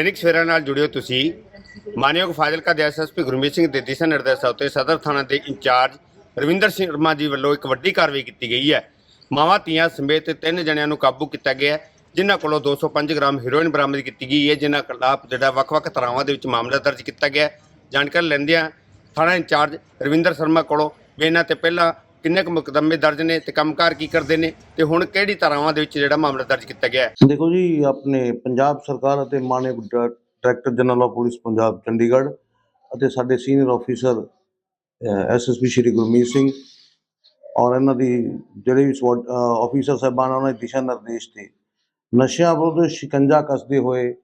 ਦੈਨਿਕ ਸਵੇਰਾ ਨਾਲ ਜੁੜਿਓ ਤੁਸੀਂ। ਮਾਨਯੋਗ ਫਾਜ਼ਿਲਕਾ ਦੇ ਐਸਐਸਪੀ ਗੁਰਮੀਤ ਸਿੰਘ ਦੇ ਦਿਸ਼ਾ ਨਿਰਦੇਸ਼ਾਂ ਉੱਤੇ ਸਦਰ ਥਾਣਾ ਦੇ ਇੰਚਾਰਜ ਰਵਿੰਦਰ ਸਿੰਘ ਵਰਮਾ ਜੀ ਵੱਲੋਂ ਇੱਕ ਵੱਡੀ ਕਾਰਵਾਈ ਕੀਤੀ ਗਈ ਹੈ। ਮਾਵਾਂ ਧੀਆਂ ਸਮੇਤ ਤਿੰਨ ਜਣਿਆਂ ਨੂੰ ਕਾਬੂ ਕੀਤਾ ਗਿਆ ਹੈ, ਜਿਨ੍ਹਾਂ ਕੋਲੋਂ 205 ਗ੍ਰਾਮ ਹੈਰੋਇਨ ਬਰਾਮਦ ਕੀਤੀ ਗਈ ਹੈ ਜਿਨ੍ਹਾਂ ਖਿਲਾਫ ਜਿਹੜਾ ਵੱਖ-ਵੱਖ ਧਾਰਾਵਾਂ ਦੇ ਵਿੱਚ ਮਾਮਲਾ ਦਰਜ ਕੀਤਾ ਗਿਆ ਜਾਣਕਾਰੀ ਲੈਂਦਿਆਂ ਥਾਣਾ ਇੰਚਾਰਜ ਰਵਿੰਦਰ ਸ਼ਰਮਾ ਕੋਲੋਂ ਵੀ ਇਹਨਾਂ ਤੇ ਪਹਿਲਾਂ ਕਿੰਨੇ ਕੁ ਮੁਕਦਮੇ ਦਰਜ ਨੇ ਤੇ ਕੰਮਕਾਰ ਕੀ ਕਰਦੇ ਨੇ ਤੇ ਹੁਣ ਕਿਹੜੀ ਧਾਰਾਵਾਂ ਦੇ ਵਿੱਚ ਜਿਹੜਾ ਮਾਮਲਾ ਦਰਜ ਕੀਤਾ ਗਿਆ ਹੈ? ਦੇਖੋ ਜੀ, ਆਪਣੇ ਪੰਜਾਬ ਸਰਕਾਰ ਅਤੇ ਮਾਨਯੋਗ director general of police Punjab Chandigarh ਅਤੇ ਸਾਡੇ senior officer SSP Shri Gurmeet Singh ਔਰ ਇਹਨਾਂ ਦੀ ਜਿਹੜੇ ਵੀ ਆਫੀਸਰ ਸਾਹਿਬਾਨ ਉਹਨਾਂ ਦੇ ਦਿਸ਼ਾ ਨਿਰਦੇਸ਼ ਤੇ ਨਸ਼ਿਆਂ ਵਿਰੁੱਧ ਸ਼ਿਕੰਜਾ ਕੱਸਦੇ ਹੋਏ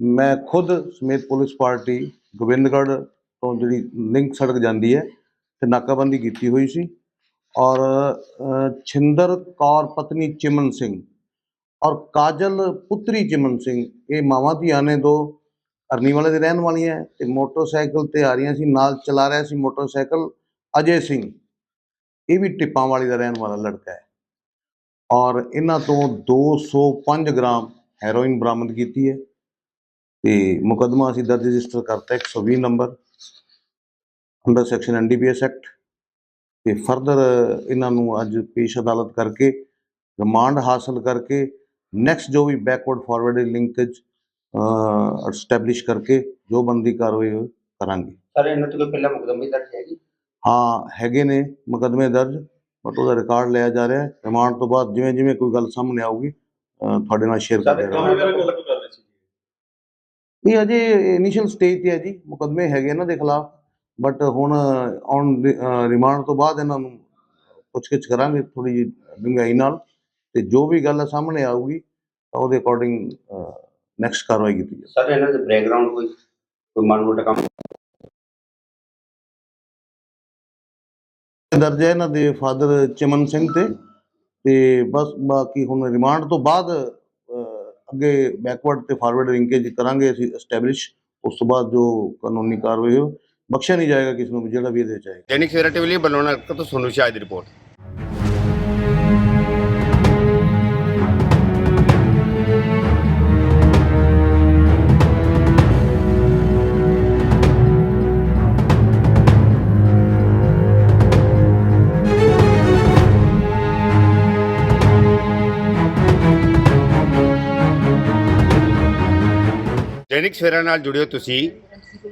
ਮੈਂ ਖੁਦ ਸਮੇਤ ਪੁਲਿਸ ਪਾਰਟੀ ਗੋਬਿੰਦਗੜ੍ਹ ਤੋਂ ਜਿਹੜੀ ਲਿੰਕ ਸੜਕ ਜਾਂਦੀ ਹੈ, ਤੇ ਨਾਕਾਬੰਦੀ ਕੀਤੀ ਹੋਈ ਸੀ। ਔਰ ਅ, ਛਿੰਦਰ ਕੌਰ ਪਤਨੀ ਚਿਮਨ ਸਿੰਘ ਔਰ ਕਾਜਲ ਪੁੱਤਰੀ ਚਿਮਨ ਸਿੰਘ ਇਹ ਮਾਵਾਂ ਧੀਆਂ ਨੇ ਦੋ। ਅਰਨੀ ਵਾਲੇ ਦੇ ਰਹਿਣ ਵਾਲੀਆਂ ਹੈ ਤੇ ਮੋਟਰਸਾਈਕਲ ਤੇ ਆ ਰਹੀਆਂ ਸੀ ਨਾਲ ਚਲਾ ਰਿਹਾ ਸੀ ਮੋਟਰਸਾਈਕਲ ਅਜੇ ਸਿੰਘ। ਇਹ ਵੀ ਟਿੱਪਾਂ ਵਾਲੀ ਦਾ ਰਹਿਣ ਵਾਲਾ ਲੜਕਾ ਹੈ। ਔਰ ਇਹਨਾਂ ਤੋਂ 205 ਗ੍ਰਾਮ ਹੈਰੋਇਨ ਬਰਾਮਦ ਕੀਤੀ ਹੈ ਤੇ ਮੁਕੱਦਮਾ ਅਸੀਂ ਦਰਜ ਰਜਿਸਟਰ ਕਰਤਾ 120 number under section NDPS act ਤੇ ਫਰਦਰ ਇਹਨਾਂ ਨੂੰ ਅੱਜ ਪੇਸ਼ ਅਦਾਲਤ ਕਰਕੇ ਰਿਮਾਂਡ ਹਾਸਲ ਕਰਕੇ ਨੈਕਸਟ ਜੋ ਵੀ ਬੈਕਵਰਡ ਫਾਰਵਰਡ ਲਿੰਕੇਜ ਐਸਟੈਬਲਿਸ਼ ਕਰਕੇ ਜੋ ਬੰਦੀ ਕਾਰਵਾਈ ਕਰਾਂਗੇ। ਸਰ ਇਹਨਾਂ ਤੇ ਪਹਿਲਾਂ ਮੁਕੱਦਮੇ ਦਰਜ ਹੈਗੀ? ਹਾਂ ਹੈਗੇ ਨੇ ਮੁਕੱਦਮੇ ਦਰਜ ਬਟ ਉਹਦਾ ਰਿਕਾਰਡ ਲਿਆ ਜਾ ਰਿਹਾ ਹੈ। ਰਿਮਾਂਡ ਤੋਂ ਬਾਅਦ ਜਿਵੇਂ ਜਿਵੇਂ ਕੋਈ ਗੱਲ ਸਾਹਮਣੇ ਆਊਗੀ ਤੁਹਾਡੇ ਨਾਲ ਸ਼ੇਅਰ ਕਰਦੇ ਰਹਾਂਗੇ। ਇਹ ਅਜੇ ਇਨੀਸ਼ੀਅਲ ਸਟੇਜ ਤੇ ਹੈ ਜੀ ਮੁਕੱਦਮੇ ਹੈਗੇ ਇਹਨਾਂ ਦੇ ਖਿਲਾਫ। ਬਟ ਹੁਣ ਔਨ ਰਿਮਾਂਡ ਤੋਂ ਬਾਅਦ ਇਹਨਾਂ ਨੂੰ ਪੁੱਛਗਿੱਛ ਕਰਾਂਗੇ ਥੋੜੀ ਜਿਹੀ ਡੂੰਘਾਈ ਨਾਲ ਤੇ ਜੋ ਵੀ ਗੱਲ ਸਾਹਮਣੇ ਆਊਗੀ ਤਾਂ ਉਹਦੇ ਅਕੋਰਡਿੰਗ ਨੈਕਸਟ ਕਾਰਵਾਈ ਕੀਤੀ ਜਾਵੇ ਸਰ ਇਹਨਾਂ ਦੇ ਬੈਕਗ੍ਰਾਉਂਡ ਕੋਈ ਕੋਈ ਮਾਨਮੋਟਾ ਕੰਮ? ਦਰਜ ਹੈ ਇਹਨਾਂ ਦੇ ਫਾਦਰ ਚਮਨ ਸਿੰਘ ਤੇ ਤੇ ਬਸ ਬਾਕੀ ਹੁਣ ਰਿਮਾਂਡ ਤੋਂ ਬਾਅਦ ਅੱਗੇ ਬੈਕਵਰਡ ਤੇ ਫਾਰਵਰਡ ਲਿੰਕੇਜ ਕਰਾਂਗੇ ਅਸੀਂ ਐਸਟੈਬਲਿਸ਼ ਉਸ ਤੋਂ ਬਾਅਦ ਜੋ ਕਾਨੂੰਨੀ ਕਾਰਵਾਈ ਹੋ ਬਖਸ਼ਿਆ ਨਹੀਂ ਜਾਏਗਾ ਕਿਸੇ ਨੂੰ ਵੀ ਜਿਹੜਾ ਵੀ ਇਹਦੇ ਚ ਆਏਗਾ। ਦੈਨਿਕ ਸਵੇਰਾ ਟੀਵੀ ਲਈ ਬਲੋਣਾ ਤੋਂ ਸੋਨੂ ਸ਼ਾਹ ਦੀ ਰਿਪੋਰਟ ਦੈਨਿਕ ਸਵੇਰਾ ਨਾਲ ਜੁੜਿਓ ਤੁਸੀਂ।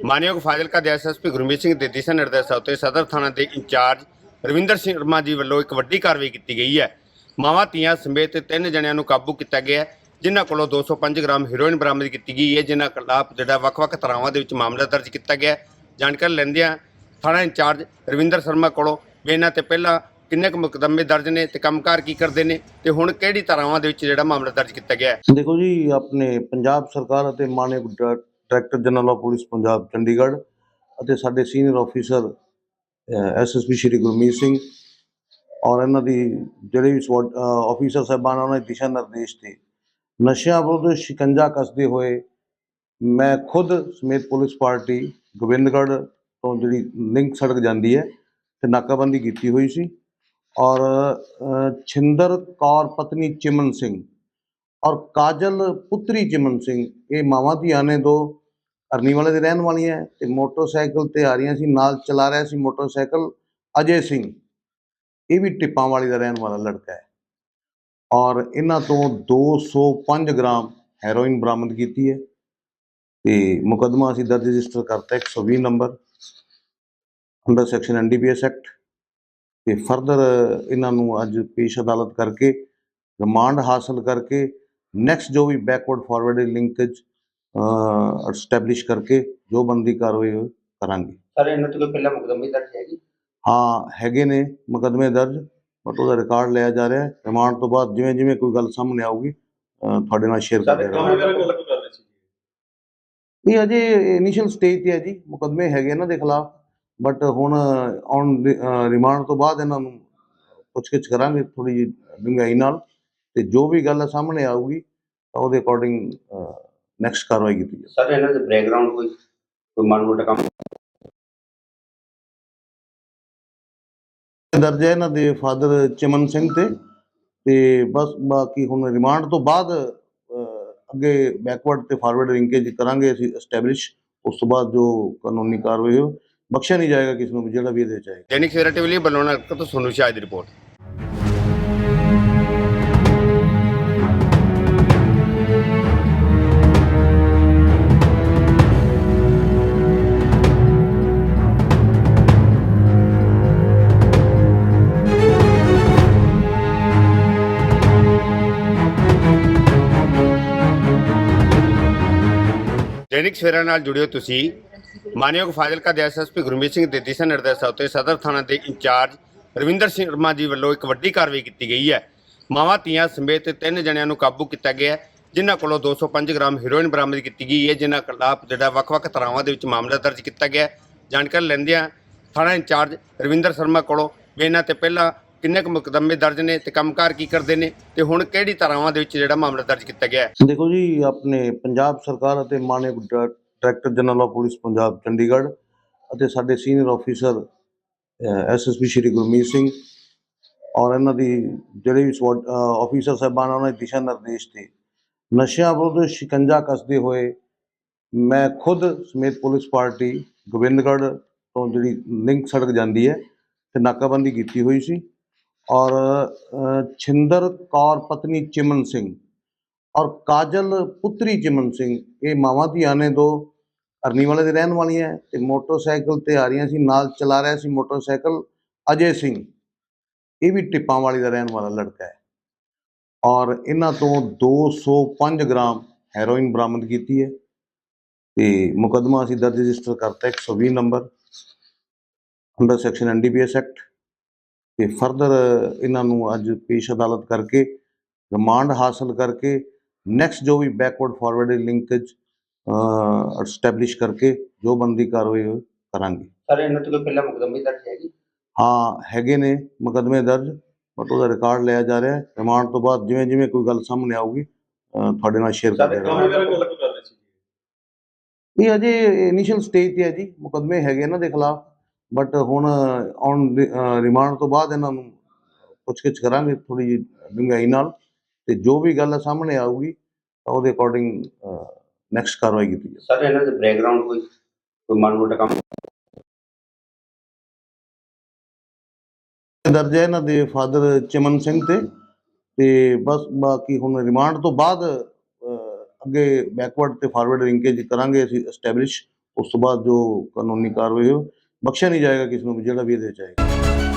ਮਾਨਯੋਗ ਫਾਜ਼ਿਲਕਾ ਦੇ ਐਸਐਸਪੀ ਗੁਰਮੀਤ ਸਿੰਘ ਦੇ ਦਿਸ਼ਾ ਨਿਰਦੇਸ਼ਾਂ ਉੱਤੇ ਸਦਰ ਥਾਣਾ ਦੇ ਇੰਚਾਰਜ ਰਵਿੰਦਰ ਸਿੰਘ ਵਰਮਾ ਜੀ ਵੱਲੋਂ ਇੱਕ ਵੱਡੀ ਕਾਰਵਾਈ ਕੀਤੀ ਗਈ ਹੈ ਮਾਵਾਂ ਧੀਆਂ ਸਮੇਤ ਤਿੰਨ ਜਣਿਆਂ ਨੂੰ ਕਾਬੂ ਕੀਤਾ ਗਿਆ ਹੈ, ਜਿਨ੍ਹਾਂ ਕੋਲੋਂ 205 ਗ੍ਰਾਮ ਹੈਰੋਇਨ ਬਰਾਮਦ ਕੀਤੀ ਗਈ ਹੈ ਜਿਨ੍ਹਾਂ ਖਿਲਾਫ ਜਿਹੜਾ ਵੱਖ-ਵੱਖ ਧਾਰਾਵਾਂ ਦੇ ਵਿੱਚ ਮਾਮਲਾ ਦਰਜ ਕੀਤਾ ਗਿਆ ਹੈ। ਜਾਣਕਾਰੀ ਲੈਂਦਿਆਂ ਥਾਣਾ ਇੰਚਾਰਜ ਰਵਿੰਦਰ ਸ਼ਰਮਾ ਕੋਲੋਂ ਵੀ ਇਹਨਾਂ ਤੇ ਪਹਿਲਾਂ ਕਿੰਨੇ ਕੁ ਮੁਕੱਦਮੇ ਦਰਜ ਨੇ ਤੇ ਕੰਮਕਾਰ ਕੀ ਕਰਦੇ ਨੇ ਤੇ ਹੁਣ ਕਿਹੜੀ ਧਾਰਾਵਾਂ ਦੇ ਵਿੱਚ ਜਿਹੜਾ ਮਾਮਲਾ ਦਰਜ ਕੀਤਾ ਗਿਆ ਹੈ ਦੇਖੋ ਜੀ ਆਪਣੇ ਪੰਜਾਬ ਸਰਕਾਰ ਅਤੇ ਮਾਨਯੋਗ director general of police Punjab Chandigarh ਅਤੇ ਸਾਡੇ senior officer SSP Shri Gurmeet Singh ਔਰ ਇਹਨਾਂ ਦੀ ਜਿਹੜੇ ਵੀ ਆਫੀਸਰ ਸਾਹਿਬਾਨ ਉਹਨਾਂ ਦੇ ਦਿਸ਼ਾ ਨਿਰਦੇਸ਼ ਤੇ ਨਸ਼ਿਆਂ ਵਿਰੁੱਧ ਸ਼ਿਕੰਜਾ ਕੱਸਦੇ ਹੋਏ ਮੈਂ ਖੁਦ ਸਮੇਤ ਪੁਲਿਸ ਪਾਰਟੀ ਗੋਬਿੰਦਗੜ੍ਹ ਤੋਂ ਜਿਹੜੀ ਲਿੰਕ ਸੜਕ ਜਾਂਦੀ ਹੈ ਤੇ ਨਾਕਾਬੰਦੀ ਕੀਤੀ ਹੋਈ ਸੀ ਔਰ ਛਿੰਦਰ ਕੌਰ ਪਤਨੀ ਚਿਮਨ ਸਿੰਘ ਔਰ ਕਾਜਲ ਪੁੱਤਰੀ ਚਿਮਨ ਸਿੰਘ, ਇਹ ਮਾਵਾਂ ਧੀਆਂ ਨੇ ਦੋ, ਅਰਨੀ ਵਾਲੇ ਦੇ ਰਹਿਣ ਵਾਲੀਆਂ ਹੈ ਤੇ ਮੋਟਰਸਾਈਕਲ ਤੇ ਆ ਰਹੀਆਂ ਸੀ, ਨਾਲ ਚਲਾ ਰਿਹਾ ਸੀ ਮੋਟਰਸਾਈਕਲ ਅਜੇ ਸਿੰਘ। ਇਹ ਵੀ ਟਿੱਪਾਂ ਵਾਲੀ ਦਾ ਰਹਿਣ ਵਾਲਾ ਲੜਕਾ ਹੈ। ਔਰ ਇਹਨਾਂ ਤੋਂ 205 ਗ੍ਰਾਮ ਹੈਰੋਇਨ ਬਰਾਮਦ ਕੀਤੀ ਹੈ ਤੇ ਮੁਕੱਦਮਾ ਅਸੀਂ ਦਰਜ ਰਜਿਸਟਰ ਕਰਤਾ 120 number, under section NDPS act. ਤੇ ਫਰਦਰ ਇਹਨਾਂ ਨੂੰ ਅੱਜ ਪੇਸ਼ ਅਦਾਲਤ ਕਰਕੇ ਰਿਮਾਂਡ ਹਾਸਲ ਕਰਕੇ ਨੈਕਸਟ ਜੋ ਵੀ ਬੈਕਵਰਡ ਫਾਰਵਰਡ ਲਿੰਕੇਜ ਐਸਟੈਬਲਿਸ਼ ਕਰਕੇ ਜੋ ਬੰਦੀ ਕਾਰਵਾਈ ਕਰਾਂਗੇ। ਸਰ ਇਹਨਾਂ ਤੇ ਪਹਿਲਾਂ ਮੁਕੱਦਮੇ ਦਰਜ ਹੈਗੀ ਹਾਂ ਹੈਗੇ ਨੇ ਮੁਕੱਦਮੇ ਦਰਜ ਬਟ ਉਹਦਾ ਰਿਕਾਰਡ ਲਿਆ ਜਾ ਰਿਹਾ ਹੈ। ਰਿਮਾਂਡ ਤੋਂ ਬਾਅਦ ਜਿਵੇਂ ਜਿਵੇਂ ਕੋਈ ਗੱਲ ਸਾਹਮਣੇ ਆਊਗੀ ਤੁਹਾਡੇ ਨਾਲ ਸ਼ੇਅਰ ਕਰਦੇ ਰਹਾਂਗੇ। ਇਹ ਅਜੇ ਇਨੀਸ਼ੀਅਲ ਸਟੇਜ ਤੇ ਹੈ ਜੀ ਮੁਕੱਦਮੇ ਹੈਗੇ ਇਹਨਾਂ ਦੇ ਖਿਲਾਫ ਬਟ ਹੁਣ ਔਨ ਰਿਮਾਂਡ ਤੋਂ ਬਾਅਦ ਇਹਨਾਂ ਨੂੰ ਪੁੱਛਗਿੱਛ ਕਰਾਂਗੇ ਥੋੜੀ ਜਿਹੀ ਡੂੰਘਾਈ ਨਾਲ। ਤੇ ਜੋ ਵੀ ਗੱਲ ਸਾਹਮਣੇ ਆਊਗੀ ਤਾਂ ਉਹਦੇ ਅਕੋਰਡਿੰਗ ਨੈਕਸਟ ਕਾਰਵਾਈ ਕੀਤੀ ਜਾਵੇ ਸਰ ਇਹਨਾਂ ਦੇ ਬੈਕਗ੍ਰਾਉਂਡ ਕੋਈ ਕੋਈ ਮਾਨਮੋਟਾ ਕੰਮ? ਦਰਜ ਹੈ ਇਹਨਾਂ ਦੇ ਫਾਦਰ ਚਮਨ ਸਿੰਘ ਤੇ ਤੇ ਬਸ ਬਾਕੀ ਹੁਣ ਰਿਮਾਂਡ ਤੋਂ ਬਾਅਦ ਅੱਗੇ ਬੈਕਵਰਡ ਤੇ ਫਾਰਵਰਡ ਲਿੰਕੇਜ ਕਰਾਂਗੇ ਅਸੀਂ ਐਸਟੈਬਲਿਸ਼ ਉਸ ਤੋਂ ਬਾਅਦ ਜੋ ਕਾਨੂੰਨੀ ਕਾਰਵਾਈ ਹੋ ਬਖਸ਼ਿਆ ਨਹੀਂ ਜਾਏਗਾ ਕਿਸੇ ਨੂੰ ਵੀ ਜਿਹੜਾ ਵੀ ਇਹਦੇ ਚ ਆਏਗਾ। ਦੈਨਿਕ ਸਵੇਰਾ ਟੀਵੀ ਲਈ ਬਲਵੰਤ ਹਲਕਾ ਤੋਂ ਸੋਨੂ ਸ਼ਾਹ ਦੀ ਰਿਪੋਰਟ ਦੈਨਿਕ ਸਵੇਰਾ ਨਾਲ ਜੁੜਿਓ ਤੁਸੀਂ। ਮਾਨਯੋਗ ਫਾਜ਼ਿਲਕਾ ਦੇ ਐਸਐਸਪੀ ਗੁਰਮੀਤ ਸਿੰਘ ਦੇ ਦਿਸ਼ਾ ਨਿਰਦੇਸ਼ਾਂ ਉੱਤੇ ਸਦਰ ਥਾਣਾ ਦੇ ਇੰਚਾਰਜ ਰਵਿੰਦਰ ਸਿੰਘ ਸ਼ਰਮਾ ਜੀ ਵੱਲੋਂ ਇੱਕ ਵੱਡੀ ਕਾਰਵਾਈ ਕੀਤੀ ਗਈ ਹੈ। ਮਾਵਾਂ ਧੀਆਂ ਸਮੇਤ ਤਿੰਨ ਜਣਿਆਂ ਨੂੰ ਕਾਬੂ ਕੀਤਾ ਗਿਆ ਹੈ, ਜਿਨ੍ਹਾਂ ਕੋਲੋਂ 205 ਗ੍ਰਾਮ ਹੈਰੋਇਨ ਬਰਾਮਦ ਕੀਤੀ ਗਈ ਹੈ ਜਿਨ੍ਹਾਂ ਖਿਲਾਫ ਜਿਹੜਾ ਵੱਖ-ਵੱਖ ਧਾਰਾਵਾਂ ਦੇ ਵਿੱਚ ਮਾਮਲਾ ਦਰਜ ਕੀਤਾ ਗਿਆ ਜਾਣਕਾਰੀ ਲੈਂਦਿਆਂ ਥਾਣਾ ਇੰਚਾਰਜ ਰਵਿੰਦਰ ਸ਼ਰਮਾ ਕੋਲੋਂ ਵੀ ਇਹਨਾਂ ਤੇ ਪਹਿਲਾਂ ਕਿੰਨੇ ਕੁ ਮੁਕਦਮੇ ਦਰਜ ਨੇ ਤੇ ਕੰਮਕਾਰ ਕੀ ਕਰਦੇ ਨੇ ਤੇ ਹੁਣ ਕਿਹੜੀ ਧਾਰਾਵਾਂ ਦੇ ਵਿੱਚ ਜਿਹੜਾ ਮਾਮਲਾ ਦਰਜ ਕੀਤਾ ਗਿਆ ਹੈ? ਦੇਖੋ ਜੀ, ਆਪਣੇ ਪੰਜਾਬ ਸਰਕਾਰ ਅਤੇ ਮਾਨਯੋਗ director general of police Punjab Chandigarh ਅਤੇ ਸਾਡੇ senior officer SSP Shri Gurmeet Singh ਔਰ ਇਹਨਾਂ ਦੀ ਜਿਹੜੇ ਵੀ ਆਫੀਸਰ ਸਾਹਿਬਾਨ ਉਹਨਾਂ ਦੇ ਦਿਸ਼ਾ ਨਿਰਦੇਸ਼ ਤੇ ਨਸ਼ਿਆਂ ਵਿਰੁੱਧ ਸ਼ਿਕੰਜਾ ਕੱਸਦੇ ਹੋਏ ਮੈਂ ਖੁਦ ਸਮੇਤ ਪੁਲਿਸ ਪਾਰਟੀ ਗੋਬਿੰਦਗੜ੍ਹ ਤੋਂ ਜਿਹੜੀ ਲਿੰਕ ਸੜਕ ਜਾਂਦੀ ਹੈ, ਤੇ ਨਾਕਾਬੰਦੀ ਕੀਤੀ ਹੋਈ ਸੀ। ਔਰ ਅ, ਛਿੰਦਰ ਕੌਰ ਪਤਨੀ ਚਿਮਨ ਸਿੰਘ ਔਰ ਕਾਜਲ ਪੁੱਤਰੀ ਚਿਮਨ ਸਿੰਘ ਇਹ ਮਾਵਾਂ ਧੀਆਂ ਨੇ ਦੋ ਅਰਨੀ ਵਾਲੇ ਦੇ ਰਹਿਣ ਵਾਲੀਆਂ ਹੈ ਤੇ ਮੋਟਰਸਾਈਕਲ ਤੇ ਆ ਰਹੀਆਂ ਸੀ ਨਾਲ ਚਲਾ ਰਿਹਾ ਸੀ ਮੋਟਰਸਾਈਕਲ ਅਜੇ ਸਿੰਘ ਇਹ ਵੀ ਟਿੱਪਾਂ ਵਾਲੀ ਦਾ ਰਹਿਣ ਵਾਲਾ ਲੜਕਾ ਹੈ ਔਰ ਇਹਨਾਂ ਤੋਂ 205 ਗ੍ਰਾਮ ਹੈਰੋਇਨ ਬਰਾਮਦ ਕੀਤੀ ਹੈ ਤੇ ਮੁਕੱਦਮਾ ਅਸੀਂ ਦਰਜ ਰਜਿਸਟਰ ਕਰਤਾ 120 number under section NDPS act ਤੇ ਫਰਦਰ ਇਹਨਾਂ ਨੂੰ ਅੱਜ ਪੇਸ਼ ਅਦਾਲਤ ਕਰਕੇ ਰਿਮਾਂਡ ਹਾਸਲ ਕਰਕੇ ਨੈਕਸਟ ਜੋ ਵੀ ਬੈਕਵਰਡ ਫਾਰਵਰਡ ਲਿੰਕੇਜ ਐਸਟੈਬਲਿਸ਼ ਕਰਕੇ ਜੋ ਬੰਦੀ ਕਾਰਵਾਈ ਕਰਾਂਗੇ। ਸਰ ਇਹਨਾਂ ਤੇ ਪਹਿਲਾਂ ਮੁਕਦਮੇ ਦਰਜ ਹੈਗੀ ਹਾਂ ਹੈਗੇ ਨੇ ਮੁਕੱਦਮੇ ਦਰਜ ਬਟ ਉਹਦਾ ਰਿਕਾਰਡ ਲਿਆ ਜਾ ਰਿਹਾ ਹੈ। ਰਿਮਾਂਡ ਤੋਂ ਬਾਅਦ ਜਿਵੇਂ ਜਿਵੇਂ ਕੋਈ ਗੱਲ ਸਾਹਮਣੇ ਆਊਗੀ ਤੁਹਾਡੇ ਨਾਲ ਸ਼ੇਅਰ ਕਰ ਰਿਹਾ ਇਹ ਅਜੇ ਇਨੀਸ਼ੀਅਲ ਸਟੇਜ ਤੇ ਹੈ ਜੀ। ਮੁਕੱਦਮੇ ਹੈਗੇ ਇਹਨਾਂ ਦੇ ਖਿਲਾਫ। ਬਟ ਹੁਣ ਔਨ ਰਿਮਾਂਡ ਤੋਂ ਬਾਅਦ ਇਹਨਾਂ ਨੂੰ ਪੁੱਛਗਿੱਛ ਕਰਾਂਗੇ ਥੋੜੀ ਜਿਹੀ ਡੂੰਘਾਈ ਨਾਲ ਤੇ ਜੋ ਵੀ ਗੱਲ ਸਾਹਮਣੇ ਆਊਗੀ ਤਾਂ ਉਹਦੇ ਅਕੋਰਡਿੰਗ ਨੈਕਸਟ ਕਾਰਵਾਈ ਕੀਤੀ ਜਾਵੇ ਸਰ ਇਹਨਾਂ ਦੇ ਬੈਕਗ੍ਰਾਉਂਡ ਕੋਈ ਕੋਈ ਮਾੜਾ ਮੋਟਾ ਕੰਮ? ਦਰਜ ਹੈ ਇਹਨਾਂ ਦੇ ਫਾਦਰ ਚਮਨ ਸਿੰਘ ਤੇ ਤੇ ਬਸ ਬਾਕੀ ਹੁਣ ਰਿਮਾਂਡ ਤੋਂ ਬਾਅਦ ਅੱਗੇ ਬੈਕਵਰਡ ਤੇ ਫਾਰਵਰਡ ਲਿੰਕੇਜ ਕਰਾਂਗੇ ਅਸੀਂ ਐਸਟੈਬਲਿਸ਼ ਉਸ ਤੋਂ ਬਾਅਦ ਜੋ ਕਾਨੂੰਨੀ ਕਾਰਵਾਈ ਹੋ ਬਖਸ਼ਿਆ ਨਹੀਂ ਜਾਏਗਾ ਕਿਸੇ ਨੂੰ ਵੀ ਜਿਹੜਾ ਵੀ ਇਹਦੇ ਚ ਆਏਗਾ।